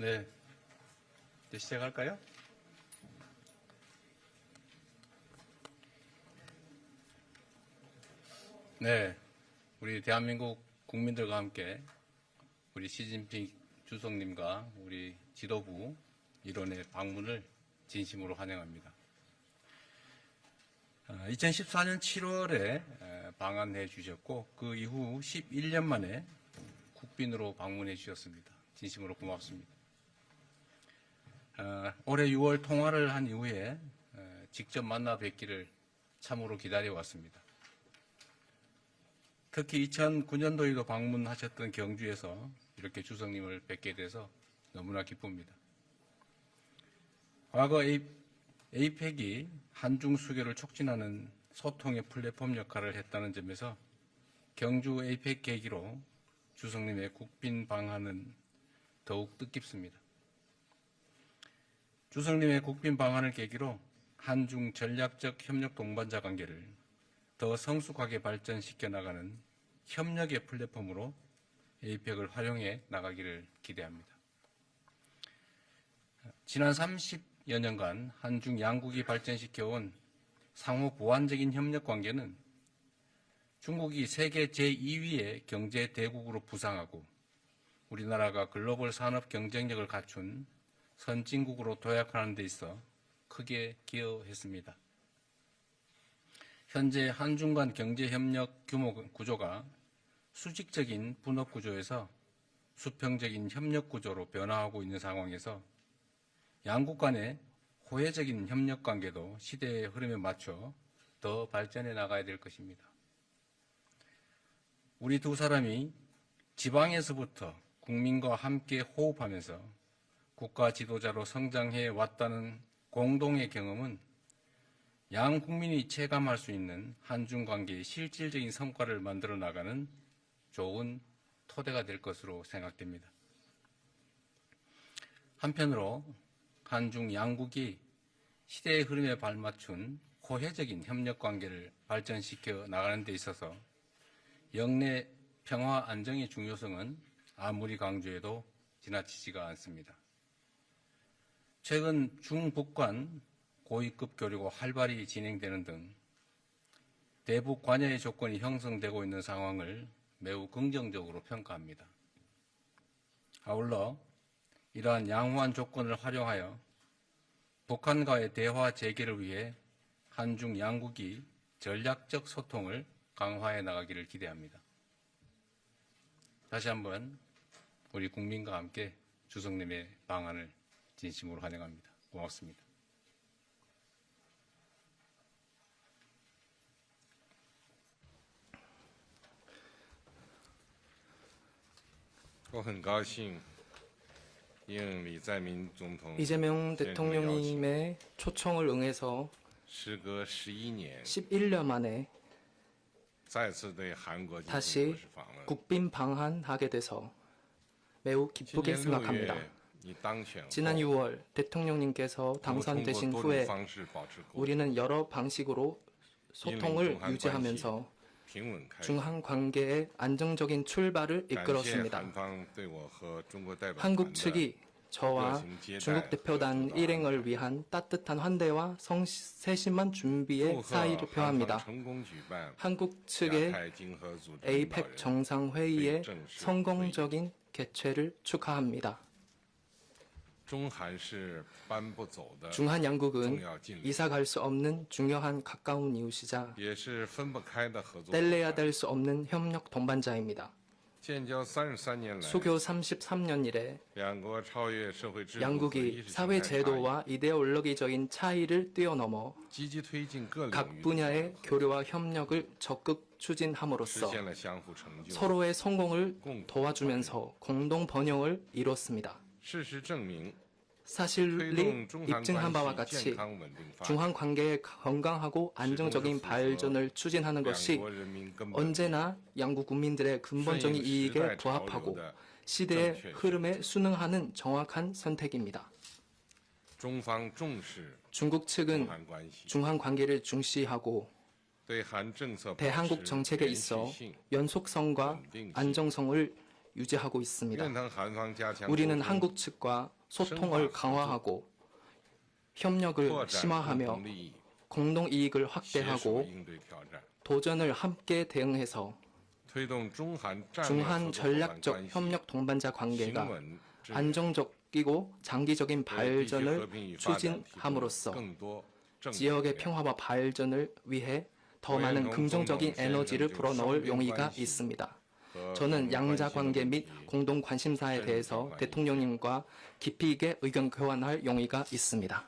네. 이제 시작할까요? 네. 우리 대한민국 국민들과 함께 우리 시진핑 주석님과 우리 지도부 일원의 방문을 진심으로 환영합니다. 2014년 7월에 방한해 주셨고 그 이후 11년 만에 국빈으로 방문해 주셨습니다. 진심으로 고맙습니다. 어, 올해 6월 통화를 한 이후에 어, 직접 만나 뵙기를 참으로 기다려 왔습니다. 특히 2009년도에도 방문하셨던 경주에서 이렇게 주석님을 뵙게 돼서 너무나 기쁩니다. 과거 에이펙이 한중 수교를 촉진하는 소통의 플랫폼 역할을 했다는 점에서 경주 에이펙 계기로 주석님의 국빈 방한은 더욱 뜻깊습니다. 주석님의 국빈 방한을 계기로 한중 전략적 협력 동반자 관계를 더 성숙하게 발전시켜 나가는 협력의 플랫폼으로 에이펙을 활용해 나가기를 기대합니다. 지난 30여 년간 한중 양국이 발전시켜온 상호 보완적인 협력 관계는 중국이 세계 제2위의 경제 대국으로 부상하고 우리나라가 글로벌 산업 경쟁력을 갖춘 선진국으로 도약하는 데 있어 크게 기여했습니다. 현재 한중 간 경제 협력 규모 구조가 수직적인 분업 구조에서 수평적인 협력 구조로 변화하고 있는 상황에서 양국 간의 호혜적인 협력 관계도 시대의 흐름에 맞춰 더 발전해 나가야 될 것입니다. 우리 두 사람이 지방에서부터 국민과 함께 호흡하면서 국가 지도자로 성장해 왔다는 공동의 경험은 양 국민이 체감할 수 있는 한중 관계의 실질적인 성과를 만들어 나가는 좋은 토대가 될 것으로 생각됩니다. 한편으로 한중 양국이 시대의 흐름에 발맞춘 호혜적인 협력 관계를 발전시켜 나가는 데 있어서 영내 평화 안정의 중요성은 아무리 강조해도 지나치지가 않습니다. 최근 중북 간 고위급 교류가 활발히 진행되는 등 대북 관여의 조건이 형성되고 있는 상황을 매우 긍정적으로 평가합니다. 아울러 이러한 양호한 조건을 활용하여 북한과의 대화 재개를 위해 한중 양국이 전략적 소통을 강화해 나가기를 기대합니다. 다시 한번 우리 국민과 함께 주석님의 방안을 진심으로 환영합니다. 고맙습니다. 이재명 대통령님의 초청을 응해서 11년 만에 다시 국빈 방한하게 돼서 매우 기쁘게 생각합니다. 지난 6월 대통령님께서 당선되신 후에 우리는 여러 방식으로 소통을 유지하면서 중한 관계의 안정적인 출발을 이끌었습니다. 한국 측이 저와 중국 대표단 일행을 위한 따뜻한 환대와 성세심한 준비에 사의를 표합니다. 한국 측의 APEC 정상회의의 성공적인 개최를 축하합니다. 중한 양국은 이사갈 수 없는 중요한 가까운 이웃이자 뗄래야 될 수 없는 협력 동반자입니다. 수교 33년 이래 양국이 사회 제도와 이데올로기적인 차이를 뛰어넘어 각 분야의 교류와 협력을 적극 추진함으로써 서로의 성공을 도와주면서 공동 번영을 이뤘습니다. 사실이 입증한 바와 같이 중한 관계의 건강하고 안정적인 발전을 추진하는 것이 언제나 양국 국민들의 근본적인 이익에 부합하고 시대의 흐름에 순응하는 정확한 선택입니다. 중국 측은 중한 관계를 중시하고 대한국 정책에 있어 연속성과 안정성을 유지하고 있습니다. 우리는 그 한국 측과 소통을 강화하고 협력을 심화하며 공동 이익을 확대하고 도전을 함께 대응해서 중한 전략적 협력 동반자 관계가 안정적이고 장기적인 발전을 추진함으로써 지역의 평화와 발전을 위해 더 많은 긍정적인 에너지를 불어넣을 용의가 있습니다. 저는 양자 관계 및 공동 관심사에 대해서 대통령님과 깊이 있게 의견 교환할 용의가 있습니다.